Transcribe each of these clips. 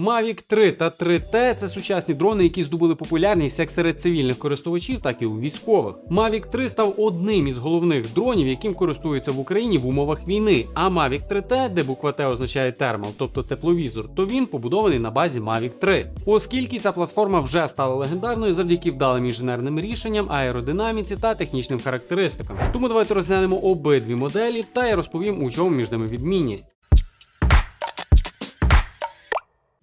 Mavic 3 та 3T це сучасні дрони, які здобули популярність як серед цивільних користувачів, так і у військових. Mavic 3 став одним із головних дронів, яким користуються в Україні в умовах війни. А Mavic 3T, де буква Т означає термал, тобто тепловізор, то він побудований на базі Mavic 3. Оскільки ця платформа вже стала легендарною завдяки вдалим інженерним рішенням, аеродинаміці та технічним характеристикам. Тому давайте розглянемо обидві моделі, та я розповім, у чому між ними відмінність.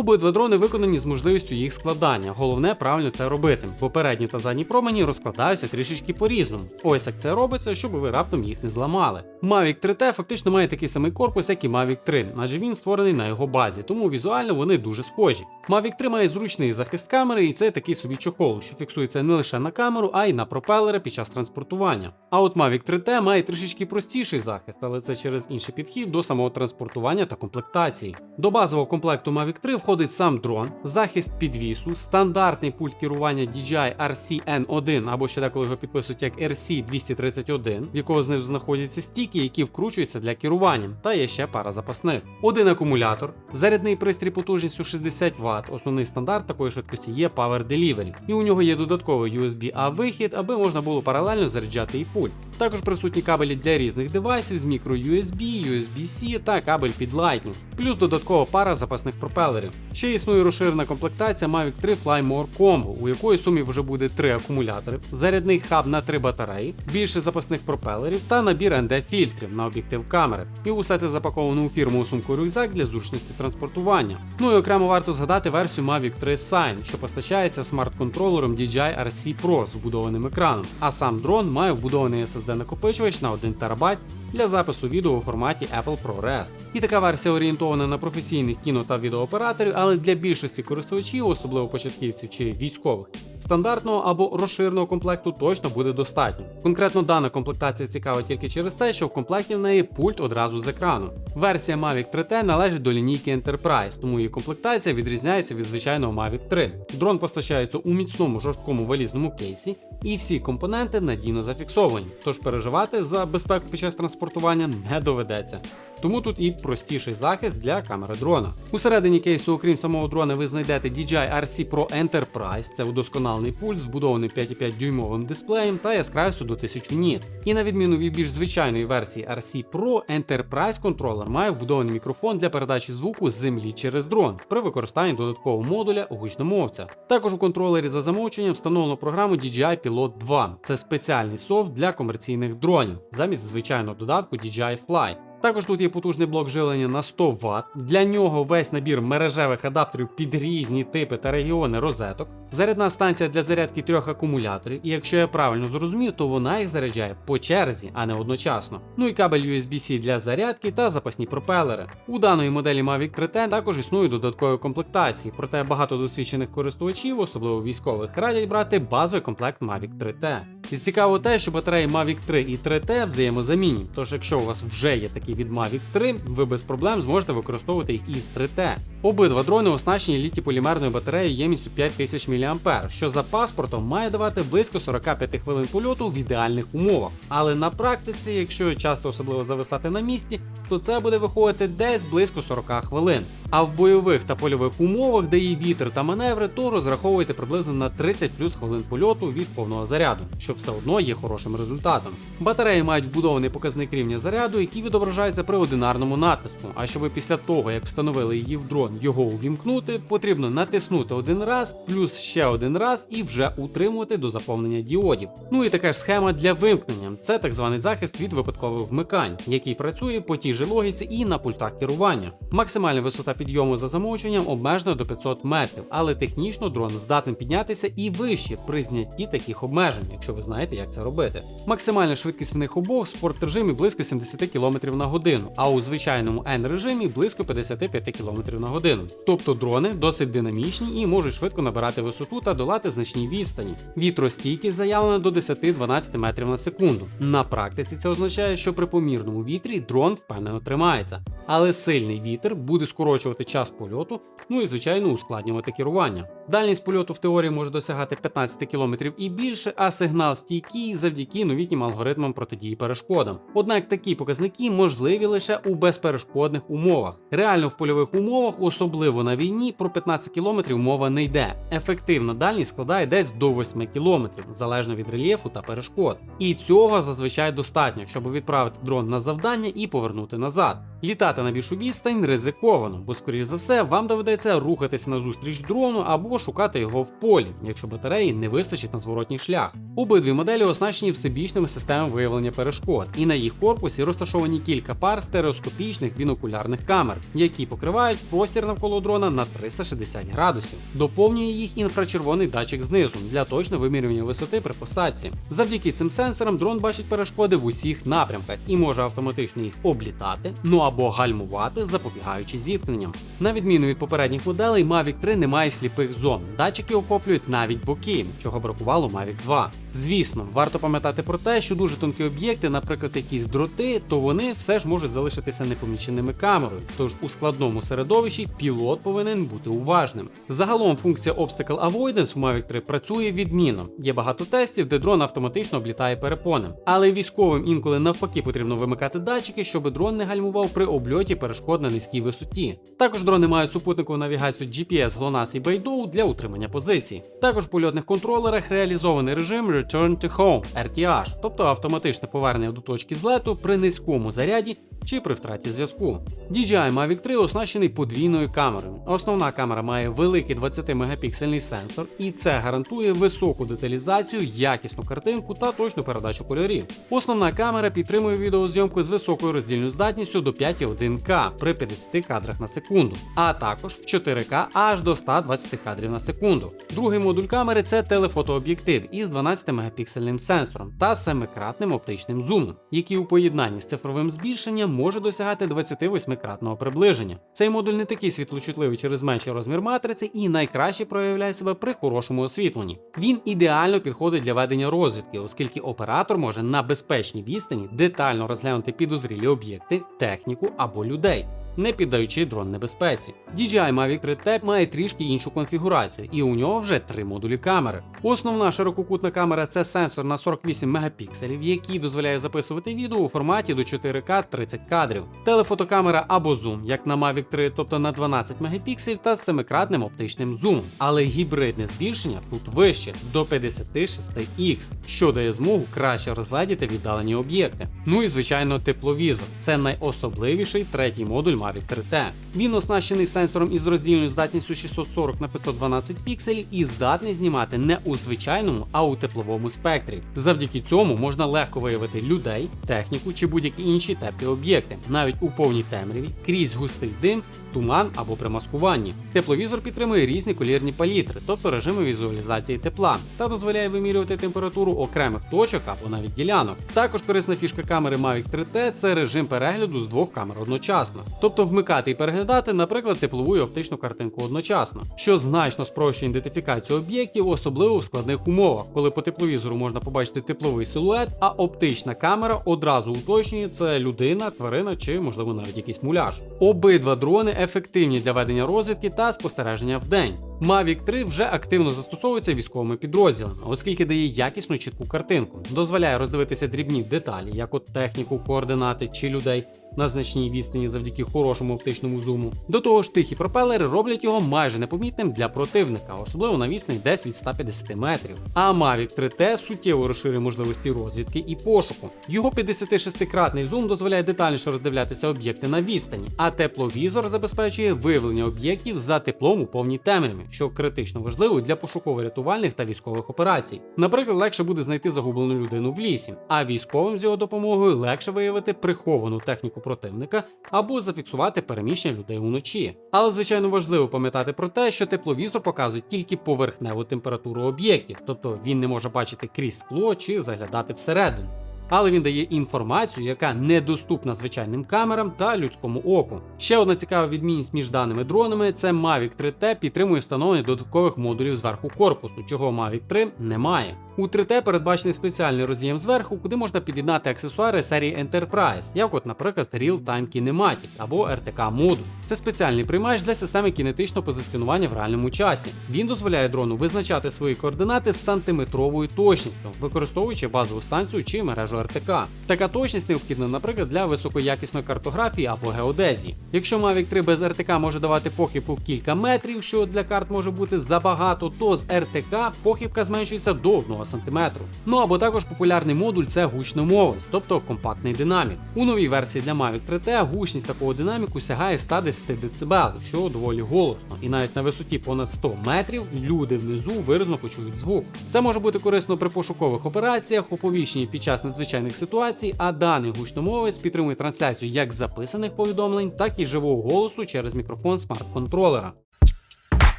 Обидва дрони виконані з можливістю їх складання. Головне правильно це робити, бо передні та задні промені розкладаються трішечки по-різному. Ось як це робиться, щоб ви раптом їх не зламали. Mavic 3T фактично має такий самий корпус, як і Mavic 3, адже він створений на його базі, тому візуально вони дуже схожі. Mavic 3 має зручний захист камери, і це такий собі чохол, що фіксується не лише на камеру, а й на пропелери під час транспортування. А от Mavic 3T має трішечки простіший захист, але це через інший підхід до самого транспортування та комплектації. До базового комплекту Mavic 3 входить сам дрон, захист підвісу, стандартний пульт керування DJI RC-N1 або ще деколи його підписують як RC231, в якого знизу знаходяться стіки, які вкручуються для керування, та є ще пара запасних. Один акумулятор, зарядний пристрій потужністю 60 Вт. Основний стандарт такої швидкості є Power Delivery. І у нього є додатковий USB-A вихід, аби можна було паралельно заряджати і пульт. Також присутні кабелі для різних девайсів з microUSB, USB-C та кабель під Lightning, плюс додаткова пара запасних пропелерів. Ще існує розширена комплектація Mavic 3 Fly More Combo, у якої сумі вже буде 3 акумулятори, зарядний хаб на 3 батареї, більше запасних пропелерів та набір ND-фільтрів на об'єктив камери. І усе це запаковано у фірму сумку рюкзак для зручності транспортування. Ну і окремо варто згадати версію Mavic 3 Sign, що постачається смарт-контролером DJI RC Pro з вбудованим екраном, а сам дрон має вбудований SSD накопичувач на 1 ТБ для запису відео у форматі Apple ProRes. І така версія орієнтована на професійних кіно та відеооператорів, але для більшості користувачів, особливо початківців чи військових, стандартного або розширеного комплекту точно буде достатньо. Конкретно дана комплектація цікава тільки через те, що в комплекті в неї пульт одразу з екрану. Версія Mavic 3T належить до лінійки Enterprise, тому її комплектація відрізняється від звичайного Mavic 3. Дрон постачається у міцному жорсткому валізному кейсі, і всі компоненти надійно зафіксовані, тож переживати за безпеку під час транспортування не доведеться. Тому тут і простіший захист для камери дрона. Усередині кейсу, окрім самого дрона, ви знайдете DJI RC Pro Enterprise, це удосконалений пульт, збудований 5,5 дюймовим дисплеєм та яскравістю до 1000 ніт. І на відміну від більш звичайної версії RC Pro, Enterprise контролер має вбудований мікрофон для передачі звуку з землі через дрон при використанні додаткового модуля гучномовця. Також у контролері за замовченням встановлено програму DJI Pilot 2. Це спеціальний софт для комерційних дронів замість звичайного додатку DJI Fly. Також тут є потужний блок жилення на 100 Вт. Для нього весь набір мережевих адаптерів під різні типи та регіони розеток, зарядна станція для зарядки трьох акумуляторів, і якщо я правильно зрозумів, то вона їх заряджає по черзі, а не одночасно. Ну і кабель USB-C для зарядки та запасні пропелери. У даної моделі Mavic 3T також існують додаткові комплектації, проте багато досвідчених користувачів, особливо військових, радять брати базовий комплект Mavic 3T. І цікаво те, що батареї Mavic 3 і 3T взаємозамінні, тож якщо у вас вже є такі від Mavic 3, ви без проблем зможете використовувати їх із 3T. Обидва дрони оснащені літій-полімерною батареєю ємністю 5000 мАh, що за паспортом має давати близько 45 хвилин польоту в ідеальних умовах. Але на практиці, якщо часто особливо зависати на місці, то це буде виходити десь близько 40 хвилин. А в бойових та польових умовах, де є вітер та маневри, то розраховуйте приблизно на 30 плюс хвилин польоту від повного заряду, що все одно є хорошим результатом. Батареї мають вбудований показник рівня заряду, який відображається при одинарному натиску. А щоб після того, як встановили її в дрон, його увімкнути, потрібно натиснути один раз, плюс ще один раз і вже утримувати до заповнення діодів. Ну і така ж схема для вимкнення. Це так званий захист від випадкових вмикань, який працює по тій же логіці і на пультах керування. Максимальна висота підйому за замовчуванням обмежена до 500 метрів, але технічно дрон здатен піднятися і вище при знятті таких обмежень, якщо ви знаєте, як це робити. Максимальна швидкість в них обох в спорт режимі близько 70 км на годину, а у звичайному N режимі близько 55 км на годину. Тобто дрони досить динамічні і можуть швидко набирати висоту та долати значні відстані. Вітростійкість заявлена до 10-12 метрів на секунду. На практиці це означає, що при помірному вітрі дрон впевнено тримається, але сильний вітер буде скорочувати час польоту, ну і звичайно ускладнювати керування. Дальність польоту в теорії може досягати 15 км і більше, а сигнал стійкий завдяки новітнім алгоритмам протидії перешкодам. Однак такі показники можливі лише у безперешкодних умовах. Реально в польових умовах, особливо на війні, про 15 км мова не йде. Ефективна дальність складає десь до 8 км, залежно від рельєфу та перешкод. І цього зазвичай достатньо, щоб відправити дрон на завдання і повернути назад. Літати на більшу відстань ризиковано, бо, скоріш за все, вам доведеться рухатися назустріч дрону або шукати його в полі, якщо батареї не вистачить на зворотній шлях. Обидві моделі оснащені всебічними системами виявлення перешкод, і на їх корпусі розташовані кілька пар стереоскопічних бінокулярних камер, які покривають простір навколо дрона на 360 градусів. Доповнює їх інфрачервоний датчик знизу для точного вимірювання висоти при посадці. Завдяки цим сенсорам дрон бачить перешкоди в усіх напрямках і може автоматично їх облітати, ну або гальмувати, запобігаючи зіткненням. На відміну від попередніх моделей, Mavic 3 не має сліпих зон. Датчики охоплюють навіть боки, чого бракувало Mavic 2. Звісно, варто пам'ятати про те, що дуже тонкі об'єкти, наприклад, якісь дроти, то вони все ж можуть залишитися непоміченими камерою. Тож у складному середовищі пілот повинен бути уважним. Загалом функція Obstacle Avoidance у Mavic 3 працює відмінно. Є багато тестів, де дрон автоматично облітає перепони. Але військовим інколи навпаки потрібно вимикати датчики, щоб дрон не гальмував при обльоті перешкод на низькій висоті. Також дрони мають супутникову навігацію GPS, GLONASS і Beidou для утримання позицій. Також в польотних контролерах реалізований режим Return to Home. RTH, тобто автоматичне повернення до точки злету при низькому заряді чи при втраті зв'язку. DJI Mavic 3 оснащений подвійною камерою. Основна камера має великий 20-мегапіксельний сенсор, і це гарантує високу деталізацію, якісну картинку та точну передачу кольорів. Основна камера підтримує відеозйомку з високою роздільною здатністю до 5,1К при 50 кадрах на секунду, а також в 4К аж до 120 кадрів на секунду. Другий модуль камери це телефотооб'єктив із 12-мегапіксельним сенсором та 7-кратним оптичним зумом, який у поєднанні з цифровим збільшенням може досягати 28-кратного приближення. Цей модуль не такий світлочутливий через менший розмір матриці і найкраще проявляє себе при хорошому освітленні. Він ідеально підходить для ведення розвідки, оскільки оператор може на безпечній відстані детально розглянути підозрілі об'єкти, техніку або людей. Не піддаючи дрон небезпеці. DJI Mavic 3 T має трішки іншу конфігурацію, і у нього вже три модулі камери. Основна ширококутна камера це сенсор на 48 мегапікселів, який дозволяє записувати відео у форматі до 4К 30 кадрів. Телефотокамера або зум, як на Mavic 3, тобто на 12 мегапікселів та з 7-кратним оптичним зумом. Але гібридне збільшення тут вище до 56X, що дає змогу краще розгледіти віддалені об'єкти. Ну і звичайно, тепловізор це найособливіший третій модуль Mavic 3T. Він оснащений сенсором із роздільною здатністю 640 на 512 пікселів і здатний знімати не у звичайному, а у тепловому спектрі. Завдяки цьому можна легко виявити людей, техніку чи будь-які інші теплі об'єкти, навіть у повній темряві, крізь густий дим, туман або при маскуванні. Тепловізор підтримує різні колірні палітри, тобто режими візуалізації тепла, та дозволяє вимірювати температуру окремих точок або навіть ділянок. Також корисна фішка камери Mavic 3T це режим перегляду з двох камер одночасно, тобто вмикати і переглядати, наприклад, теплову і оптичну картинку одночасно, що значно спрощує ідентифікацію об'єктів, особливо в складних умовах, коли по тепловізору можна побачити тепловий силует, а оптична камера одразу уточнює це людина, тварина чи, можливо, навіть якийсь муляж. Обидва дрони ефективні для ведення розвідки та спостереження вдень. Mavic 3 вже активно застосовується військовими підрозділами, оскільки дає якісну чітку картинку, дозволяє роздивитися дрібні деталі, як от техніку, координати чи людей на значній відстані завдяки хорошому оптичному зуму. До того ж, тихі пропелери роблять його майже непомітним для противника, особливо на відстані десь від 150 метрів. А Mavic 3T суттєво розширює можливості розвідки і пошуку. Його 56-кратний зум дозволяє детальніше роздивлятися об'єкти на відстані, а тепловізор забезпечує виявлення об'єктів за теплом у повній темряві, що критично важливо для пошуково-рятувальних та військових операцій. Наприклад, легше буде знайти загублену людину в лісі, а військовим з його допомогою легше виявити приховану техніку противника або зафіксувати переміщення людей уночі. Але звичайно важливо пам'ятати про те, що тепловізор показує тільки поверхневу температуру об'єктів, тобто він не може бачити крізь скло чи заглядати всередину. Але він дає інформацію, яка недоступна звичайним камерам та людському оку. Ще одна цікава відмінність між даними дронами це Mavic 3T підтримує встановлення додаткових модулів зверху корпусу, чого Mavic 3 немає. У 3T передбачений спеціальний роз'єм зверху, куди можна під'єднати аксесуари серії Enterprise, як от, наприклад, Real-Time Kinematic або RTK модуль. Це спеціальний приймач для системи кінетичного позиціонування в реальному часі. Він дозволяє дрону визначати свої координати з сантиметровою точністю, використовуючи базову станцію чи мережу РТК. Така точність необхідна, наприклад, для високоякісної картографії або геодезії. Якщо Mavic 3 без РТК може давати похибку кілька метрів, що для карт може бути забагато, то з РТК похибка зменшується до 1 см. Ну або також популярний модуль це гучномовець, тобто компактний динамік. У новій версії для Mavic 3T гучність такого динаміку сягає 110 дБ, що доволі голосно, і навіть на висоті понад 100 метрів люди внизу виразно почують звук. Це може бути корисно при пошукових операціях, оповіщенні під час надзвичайних ситуацій, а даний гучномовець підтримує трансляцію як записаних повідомлень, так і живого голосу через мікрофон смарт-контролера.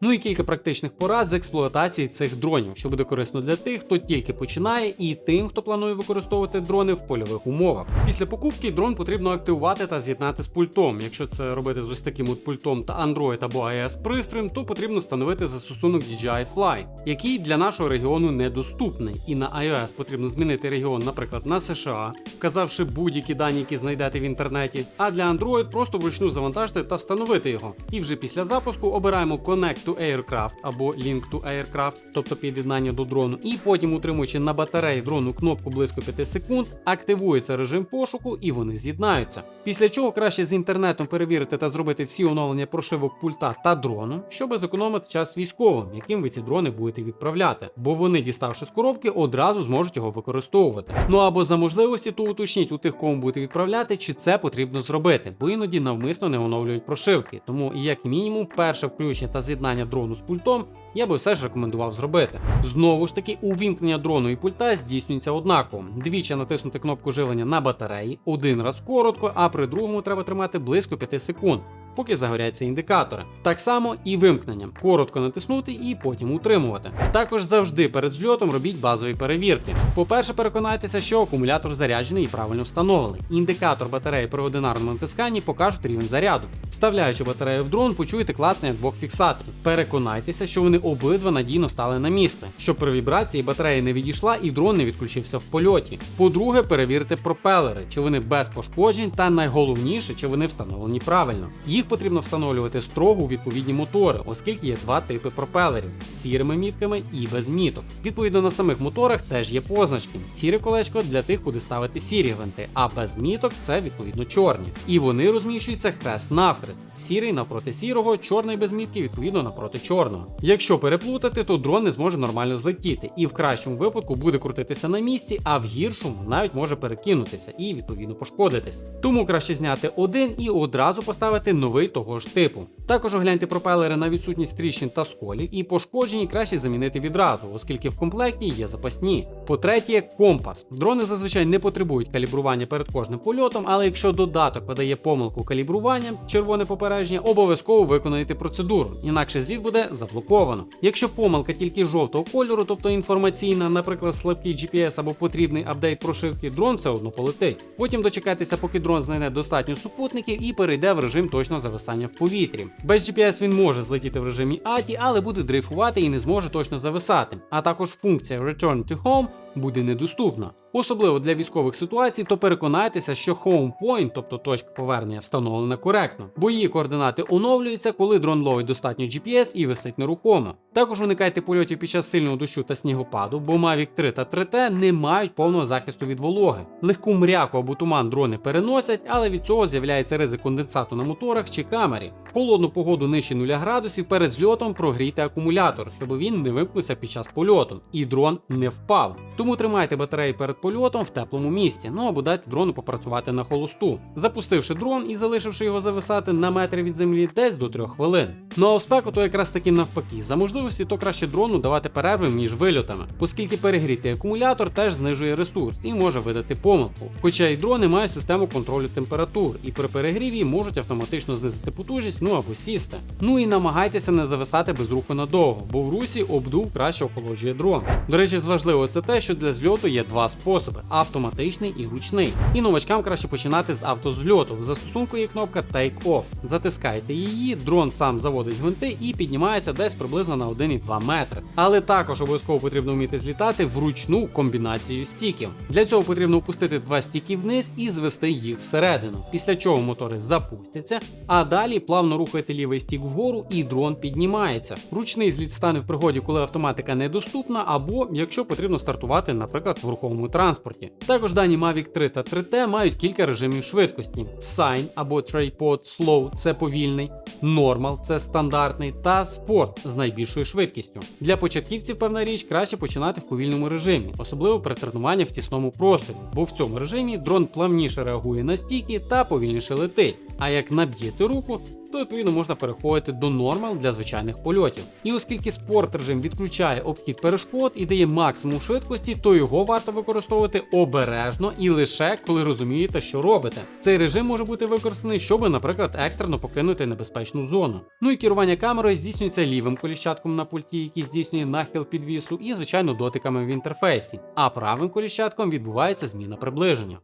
Ну і кілька практичних порад з експлуатації цих дронів, що буде корисно для тих, хто тільки починає, і тим, хто планує використовувати дрони в польових умовах. Після покупки дрон потрібно активувати та з'єднати з пультом. Якщо це робити з ось таким от пультом та Android або iOS пристроєм, то потрібно встановити застосунок DJI Fly, який для нашого регіону недоступний. І на iOS потрібно змінити регіон, наприклад, на США, вказавши будь-які дані, які знайдете в інтернеті. А для Android просто вручну завантажити та встановити його. І вже після запуску обираємо Connect to Aircraft або Link to Aircraft, тобто під'єднання до дрону, і потім, утримуючи на батареї дрону кнопку близько 5 секунд, активується режим пошуку і вони з'єднаються. Після чого краще з інтернетом перевірити та зробити всі оновлення прошивок пульта та дрону, щоб зекономити час військовим, яким ви ці дрони будете відправляти, бо вони, діставши з коробки, одразу зможуть його використовувати. Ну або за можливості, то уточніть у тих, кому будете відправляти, чи це потрібно зробити, бо іноді навмисно не оновлюють прошивки. Тому, як мінімум, перше включення та з'єднання дрону з пультом я би все ж рекомендував зробити. Знову ж таки, увімкнення дрону і пульта здійснюється однаково. Двічі натиснути кнопку живлення на батареї, один раз коротко, а при другому треба тримати близько 5 секунд. Поки загоряться індикатори. Так само і вимкненням. Коротко натиснути і потім утримувати. Також завжди перед зльотом робіть базові перевірки. По-перше, переконайтеся, що акумулятор заряджений і правильно встановлений. Індикатор батареї при одинарному натисканні покажуть рівень заряду. Вставляючи батарею в дрон, почуєте клацання двох фіксаторів. Переконайтеся, що вони обидва надійно стали на місце, щоб при вібрації батарея не відійшла і дрон не відключився в польоті. По-друге, перевірте пропелери, чи вони без пошкоджень, та найголовніше, чи вони встановлені правильно. Їх потрібно встановлювати строго відповідні мотори, оскільки є два типи пропелерів з сірими мітками і без міток. Відповідно на самих моторах теж є позначки. Сіре колечко для тих, куди ставити сірі гвинти, а без міток це відповідно чорні. І вони розміщуються хрест навхрест. Сірий навпроти сірого, чорний без мітки відповідно напроти чорного. Якщо переплутати, то дрон не зможе нормально злетіти, і в кращому випадку буде крутитися на місці, а в гіршому навіть може перекинутися і відповідно пошкодитись. Тому краще зняти один і одразу поставити новий того ж типу. Також огляньте пропелери на відсутність тріщин та сколів, і пошкоджені краще замінити відразу, оскільки в комплекті є запасні. По-третє, компас. Дрони зазвичай не потребують калібрування перед кожним польотом, але якщо додаток видає помилку калібрування, червоне попередження, обов'язково виконайте процедуру, інакше зліт буде заблоковано. Якщо помилка тільки жовтого кольору, тобто інформаційна, наприклад, слабкий GPS або потрібний апдейт прошивки, дрон все одно полетить. Потім дочекайтеся, поки дрон знайде достатньо супутників і перейде в режим точного зависання в повітрі. Без GPS він може злетіти в режимі ATI, але буде дрейфувати і не зможе точно зависати. А також функція Return to Home буде недоступна. Особливо для військових ситуацій, то переконайтеся, що home point, тобто точка повернення, встановлена коректно, бо її координати оновлюються, коли дрон ловить достатньо GPS і висить нерухомо. Також уникайте польотів під час сильного дощу та снігопаду, бо Mavic 3 та 3T не мають повного захисту від вологи. Легку мряку або туман дрони переносять, але від цього з'являється ризик конденсату на моторах чи камері. В холодну погоду нижче 0 градусів перед зльотом прогрійте акумулятор, щоб він не вимкнувся під час польоту, і дрон не впав. Тому тримайте батареї перед польотом в теплому місці, ну або дайте дрону попрацювати на холосту, запустивши дрон і залишивши його зависати на метрі від землі десь до 3 хвилин. Ну а у спеку то якраз таки навпаки. За можливості то краще дрону давати перерви між вильотами, оскільки перегрітий акумулятор теж знижує ресурс і може видати помилку. Хоча і дрони мають систему контролю температур, і при перегріві можуть автоматично знизити потужність, ну або сісти. Ну і намагайтеся не зависати без руху надовго, бо в русі обдув краще охолоджує дрон. До речі, з важливого це те, що для зльоту є два способи: автоматичний і ручний. І новачкам краще починати з автозльоту. В застосунку є кнопка Take Off. Затискаєте її, дрон сам заводить гвинти і піднімається десь приблизно на 1,2 метри. Але також обов'язково потрібно вміти злітати вручну комбінацію стіків. Для цього потрібно опустити два стіки вниз і звести їх всередину. Після чого мотори запустяться, а далі плавно рухаєте лівий стік вгору і дрон піднімається. Ручний зліт стане в пригоді, коли автоматика недоступна, або якщо потрібно стартувати, наприклад, в рухомому транспорті. Також дані Mavic 3 та 3T мають кілька режимів швидкості: Sign або Tripod Slow це повільний, Normal це стандартний, та Sport з найбільшою швидкістю. Для початківців, певна річ, краще починати в повільному режимі, особливо при тренуванні в тісному просторі, бо в цьому режимі дрон плавніше реагує на стійки та повільніше летить. А як наб'єте руку, то відповідно можна переходити до нормал для звичайних польотів. І оскільки спорт режим відключає обхід перешкод і дає максимум швидкості, то його варто використовувати обережно і лише коли розумієте, що робите. Цей режим може бути використаний, щоб, наприклад, екстрено покинути небезпечну зону. Ну і керування камерою здійснюється лівим коліщатком на пульті, який здійснює нахил підвісу, і звичайно дотиками в інтерфейсі. А правим коліщатком відбувається зміна приближення.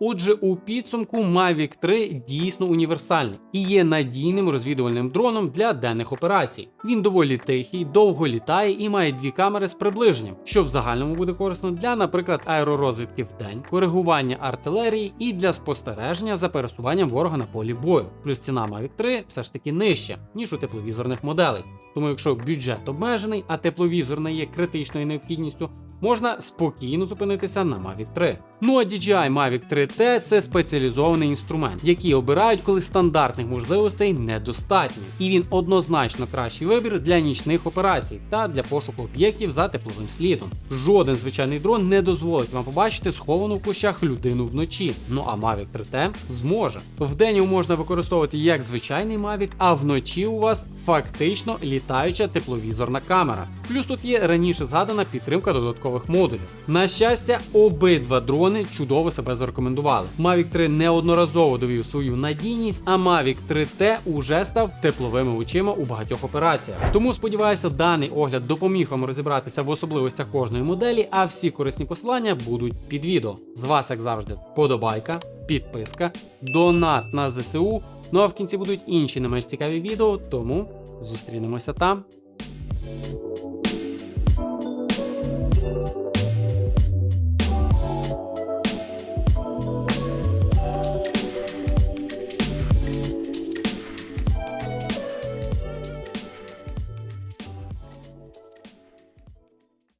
Отже, у підсумку Mavic 3 дійсно універсальний і є надійним розвідувальним дроном для денних операцій. Він доволі тихий, довго літає і має дві камери з приближенням, що в загальному буде корисно для, наприклад, аеророзвідки в день, коригування артилерії і для спостереження за пересуванням ворога на полі бою. Плюс ціна Mavic 3 все ж таки нижча, ніж у тепловізорних моделей. Тому якщо бюджет обмежений, а тепловізор не є критичною необхідністю, можна спокійно зупинитися на Mavic 3. Ну а DJI Mavic 3T це спеціалізований інструмент, який обирають, коли стандартних можливостей недостатньо, і він однозначно кращий вибір для нічних операцій та для пошуку об'єктів за тепловим слідом. Жоден звичайний дрон не дозволить вам побачити сховану в кущах людину вночі. Ну а Mavic 3T зможе. Вдень його можна використовувати як звичайний Mavic, а вночі у вас фактично літаюча тепловізорна камера. Плюс тут є раніше згадана підтримка додаткових модулів. На щастя, обидва дрони чудово себе зарекомендували. Mavic 3 неодноразово довів свою надійність, а Mavic 3T уже став тепловими очима у багатьох операціях. Тому сподіваюся, даний огляд допоміг вам розібратися в особливостях кожної моделі, а всі корисні посилання будуть під відео. З вас, як завжди, подобайка, підписка, донат на ЗСУ. Ну а в кінці будуть інші не менш цікаві відео, тому зустрінемося там.